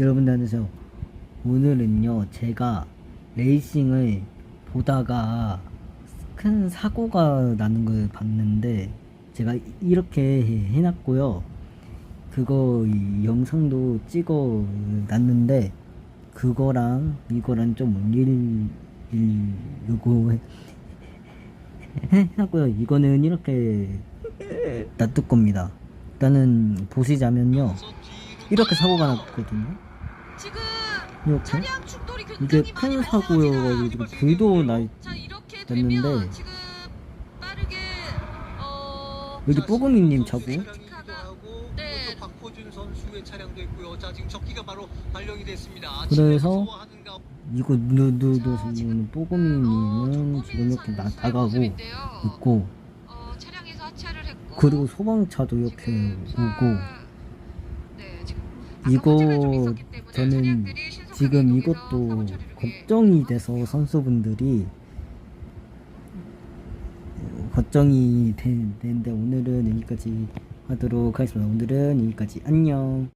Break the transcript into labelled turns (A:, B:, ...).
A: 여러분들 안녕하세요 오늘은요 제가 레이싱을 보다가 큰 사고가 나는 걸 봤는데 제가 이렇게 해놨고요 그거 영상도 찍어 놨는데 그거랑 이거랑 좀 올리려고 해놨고요 이거는 이렇게 놔둘 겁니다 일단은 보시자면요 이렇게 사고가 났거든요. 지금 이렇게 이게 큰 사고여가지고 불도 났는데 어, 여기 뽀금이님 차고 네. 그래서 이거 누누누 선생님 뽀금이님은 지금 어, 이렇게 나, 나가고 있고 어, 그리고 소방차도 이렇게 오고 아, 이거 저는 지금 이것도 걱정이 돼서 선수분들이 걱정이 되는데 오늘은 여기까지 하도록 하겠습니다. 오늘은 여기까지 안녕.